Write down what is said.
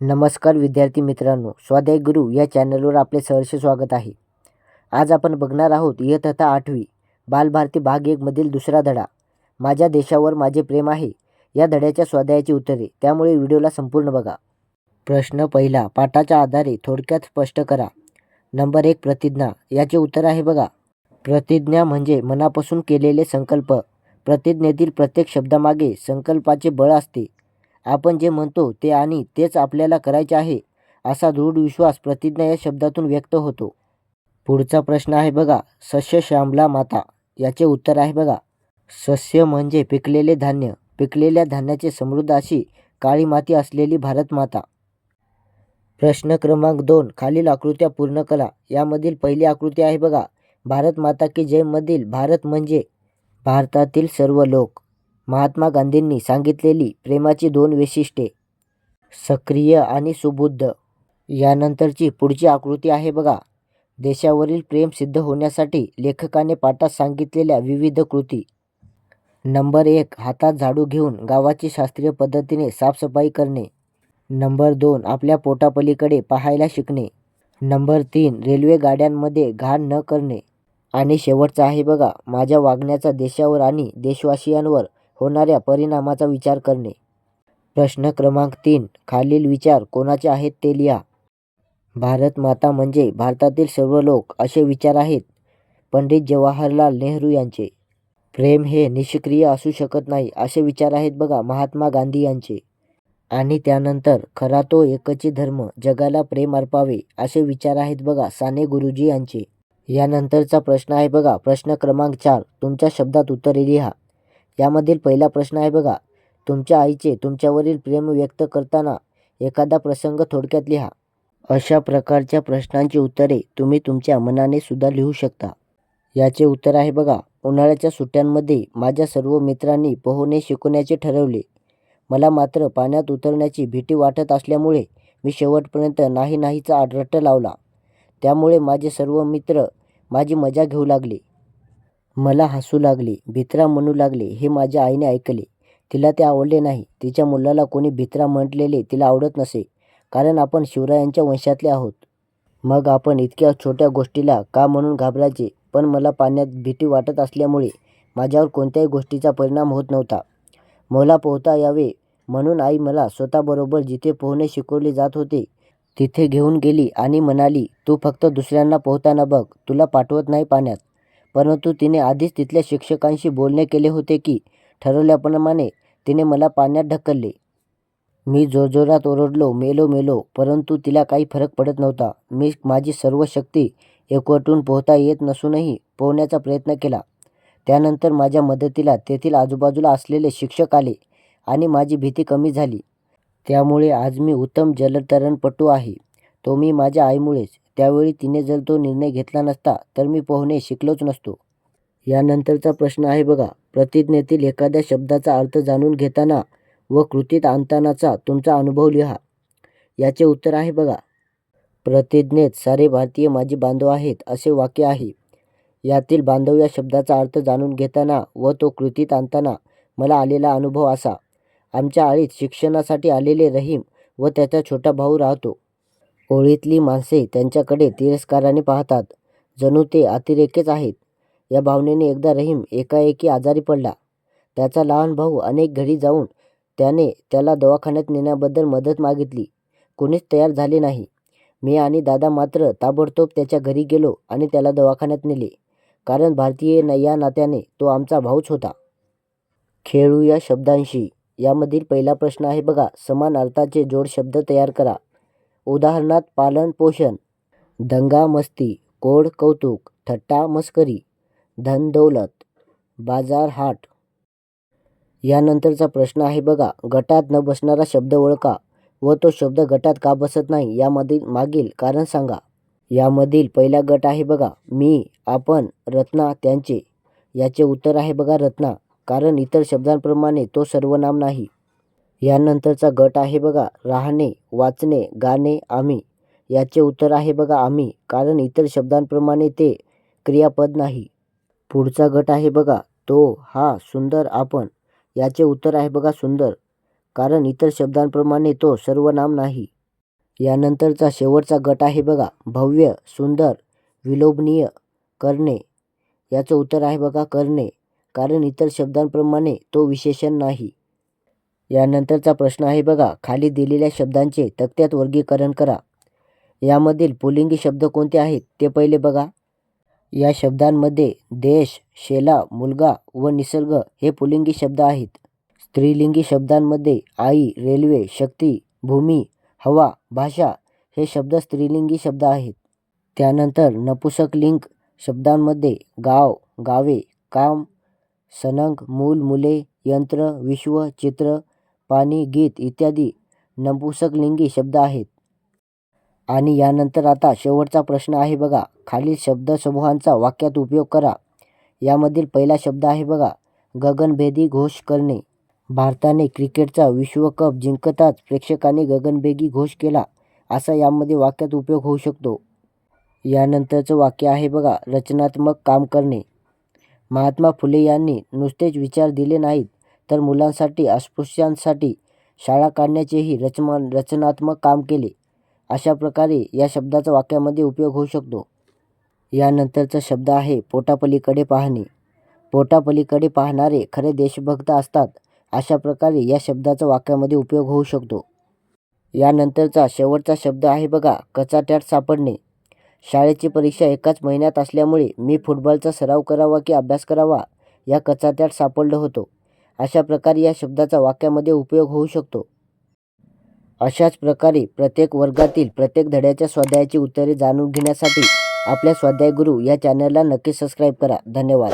नमस्कार विद्यार्थी मित्रांनो स्वाध्याय गुरु या चॅनलवर आपले सहर्ष स्वागत आहे. आज आपण बघणार आहोत इयत्ता आठवी बालभारती भाग एकमधील दुसरा धडा. माझ्या देशावर माझे प्रेम आहे या धड्याच्या स्वाध्यायाची उत्तरे त्यामुळे व्हिडिओला संपूर्ण बघा. प्रश्न पहिला पाठाच्या आधारे थोडक्यात स्पष्ट करा. नंबर एक प्रतिज्ञा याचे उत्तर आहे बघा. प्रतिज्ञा म्हणजे मनापासून केलेले संकल्प. प्रतिज्ञेतील प्रत्येक शब्दामागे संकल्पाचे बळ असते. आपण जे म्हणतो ते आणि तेच आपल्याला करायचे आहे असा दृढ विश्वास प्रतिज्ञा या शब्दातून व्यक्त होतो. पुढचा प्रश्न आहे बघा सस्य श्यामला माता याचे उत्तर आहे बघा. सस्य म्हणजे पिकलेले धान्य पिकलेल्या धान्याचे समृद्ध अशी काळी माती असलेली भारत माता. प्रश्न क्रमांक दोन खालील आकृत्या पूर्ण करा. यामधील पहिली आकृती आहे बघा भारत माता की जयमधील भारत म्हणजे भारतातील सर्व लोक. महात्मा गांधींनी सांगितलेली प्रेमाची दोन वैशिष्ट्ये सक्रिय आणि सुबुद्ध. यानंतरची पुढची आकृती आहे बघा. देशावरील प्रेम सिद्ध होण्यासाठी लेखकाने पाठात सांगितलेल्या विविध कृती. नंबर एक हातात झाडू घेऊन गावाची शास्त्रीय पद्धतीने साफसफाई करणे. नंबर दोन आपल्या पोटापलीकडे पाहायला शिकणे. नंबर तीन रेल्वे गाड्यांमध्ये घाण न करणे. आणि शेवटचा आहे बघा माझ्या वागण्याचा देशावर आणि देशवासियांवर होणाऱ्या परिणामाचा विचार करणे. प्रश्न क्रमांक तीन. खालील विचार कोणाचे आहेत ते लिहा. भारत माता म्हणजे भारतातील सर्व लोक असे विचार आहेत. पंडित जवाहरलाल नेहरू यांचे. प्रेम हे निष्क्रिय असू शकत नाही असे विचार आहेत बघा महात्मा गांधी यांचे. आणि त्यानंतर खरा तो एकची धर्म जगाला प्रेम अर्पावे असे विचार आहेत बघा साने गुरुजी यांचे. यानंतरचा प्रश्न आहे बघा प्रश्न क्रमांक चार. तुमच्या शब्दात उत्तरे लिहा. यामधील पहिला प्रश्न आहे बघा. तुमच्या आईचे तुमच्यावरील प्रेम व्यक्त करताना एखादा प्रसंग थोडक्यात लिहा. अशा प्रकारच्या प्रश्नांची उत्तरे तुम्ही तुमच्या मनाने सुद्धा लिहू शकता. याचे उत्तर आहे बघा. उन्हाळ्याच्या सुट्ट्यांमध्ये माझ्या सर्व मित्रांनी पोहणे शिकवण्याचे ठरवले. मला मात्र पाण्यात उतरण्याची भीती वाटत असल्यामुळे मी शेवटपर्यंत नाही नाहीचा रट्ट लावला. त्यामुळे माझे सर्व मित्र माझी मजा घेऊ लागले. मला हसू लागले भित्रा म्हणू लागले हे माझ्या आईने ऐकले. तिला ते आवडले नाही. तिच्या मुलाला कोणी भित्रा म्हटलेले तिला आवडत नसे कारण आपण शिवरायांच्या वंशातले आहोत. मग आपण इतक्या छोट्या गोष्टीला का म्हणून घाबरायचे? पण मला पाण्यात भीती वाटत असल्यामुळे माझ्यावर कोणत्याही गोष्टीचा परिणाम होत नव्हता. मला पोहता यावे म्हणून आई मला स्वतःबरोबर जिथे पोहणे शिकवले जात होते तिथे घेऊन गेली आणि म्हणाली तू फक्त दुसऱ्यांना पोहताना बघ. तुला पाठवत नाही पाण्यात. परंतु तिने आधीच तिथल्या शिक्षकांशी बोलणे केले होते की ठरवल्याप्रमाणे तिने मला पाण्यात ढकलले. मी जोरजोरात ओरडलो मेलो मेलो परंतु तिला काही फरक पडत नव्हता. मी माझी सर्व शक्ती एकवटून पोहता येत नसूनही पोहण्याचा प्रयत्न केला. त्यानंतर माझ्या मदतीला तेथील आजूबाजूला असलेले शिक्षक आले आणि माझी भीती कमी झाली. त्यामुळे आज मी उत्तम जलतरणपटू आहे. तो मी माझ्या आईमुळेच त्यावेळी तिने जर तो निर्णय घेतला नसता तर मी पोहणे शिकलोच नसतो. यानंतरचा प्रश्न आहे बघा. प्रतिज्ञेतील एखाद्या शब्दाचा अर्थ जाणून घेताना व कृतीत आणतानाचा तुमचा अनुभव लिहा. याचे उत्तर आहे बघा. प्रतिज्ञेत सारे भारतीय माझे बांधव आहेत असे वाक्य आहे. यातील बांधव या शब्दाचा अर्थ जाणून घेताना व तो कृतीत आणताना मला आलेला अनुभव असा. आमच्या आळीत शिक्षणासाठी आलेले रहीम व त्याचा छोटा भाऊ राहतो. ओळीतली माणसे त्यांच्याकडे तिरस्काराने पाहतात. जणू ते अतिरेकेच आहेत. या भावनेने एकदा रहीम एकाएकी आजारी पडला. त्याचा लहान भाऊ अनेक घरी जाऊन त्याने त्याला दवाखान्यात नेण्याबद्दल मदत मागितली. कुणीच तयार झाले नाही. मी आणि दादा मात्र ताबडतोब त्याच्या घरी गेलो आणि त्याला दवाखान्यात नेले. कारण भारतीय न या नात्याने तो आमचा भाऊच होता. खेळू या शब्दांशी. यामधील पहिला प्रश्न आहे बघा. समान अर्थाचे जोड शब्द तयार करा. उदाहरणात पालन पोषण दंगा मस्ती कोड कौतुक थट्टा मस्करी धनदौलत बाजारहाट बाजार हाट. यानंतरचा प्रश्न आहे बघा गटात न बसणारा शब्द ओळखा व तो शब्द गटात का बसत नाही यामधील मागील कारण सांगा. यामधील पहिला गट आहे बघा मी आपण रत्ना त्यांचे. याचे उत्तर आहे बघा रत्ना. कारण इतर शब्दांप्रमाणे तो सर्वनाम नाही. यानंतरचा गट आहे बघा. राहणे वाचणे गाणे आम्ही. याचे उत्तर आहे बघा आम्ही. कारण इतर शब्दांप्रमाणे ते क्रियापद नाही. पुढचा गट आहे बघा. तो हा सुंदर आपण. याचे उत्तर आहे बघा सुंदर. कारण इतर शब्दांप्रमाणे तो सर्वनाम नाही. यानंतरचा शेवटचा गट आहे बघा. भव्य सुंदर विलोभनीय करणे. याचं उत्तर आहे बघा करणे. कारण इतर शब्दांप्रमाणे तो विशेषण नाही. यानंतरचा प्रश्न आहे बघा. खाली दिलेल्या शब्दांचे तक्त्यात वर्गीकरण करा. यामधील पुलिंगी शब्द कोणते आहेत ते पहिले बघा. या शब्दांमध्ये देश शेला मुलगा व निसर्ग हे पुलिंगी शब्द आहेत. स्त्रीलिंगी शब्दांमध्ये आई रेल्वे शक्ती भूमी हवा भाषा हे शब्द स्त्रीलिंगी शब्द आहेत. त्यानंतर नपुसकलिंग शब्दांमध्ये गाव गावे काम सनंग मूल मुले यंत्र विश्व चित्र पाणी गीत इत्यादी नपुसकलिंगी शब्द आहेत. आणि यानंतर आता शेवटचा प्रश्न आहे बघा. खालील शब्दसमूहांचा वाक्यात उपयोग करा. यामधील पहिला शब्द आहे बघा. गगनभेदी घोष करणे. भारताने क्रिकेटचा विश्वकप जिंकताच प्रेक्षकांनी गगनभेदी घोष केला असा यामध्ये वाक्यात उपयोग होऊ शकतो. यानंतरचं वाक्य आहे बघा. रचनात्मक काम करणे. महात्मा फुले यांनी नुसतेच विचार दिले नाहीत तर मुलांसाठी अस्पृश्यांसाठी शाळा काढण्याचेही रचमान रचनात्मक काम केले. अशा प्रकारे या शब्दाचा वाक्यामध्ये उपयोग होऊ शकतो. यानंतरचा शब्द आहे पोटापलीकडे पाहणे. पोटापलीकडे पाहणारे खरे देशभक्त असतात अशा प्रकारे या शब्दाचा वाक्यामध्ये उपयोग होऊ शकतो. यानंतरचा शेवटचा शब्द आहे बघा कचाट्यात सापडणे. शाळेची परीक्षा एकाच महिन्यात असल्यामुळे मी फुटबॉलचा सराव करावा की अभ्यास करावा या कचाट्यात सापडलो होतो. अशा प्रकारे या शब्दाचा वाक्यामध्ये उपयोग होऊ शकतो. अशाच प्रकारे प्रत्येक वर्गातील प्रत्येक धड्याच्या स्वाध्यायाची उत्तरे जाणून घेण्यासाठी आपल्या स्वाध्याय गुरु या चॅनलला नक्की सबस्क्राईब करा. धन्यवाद.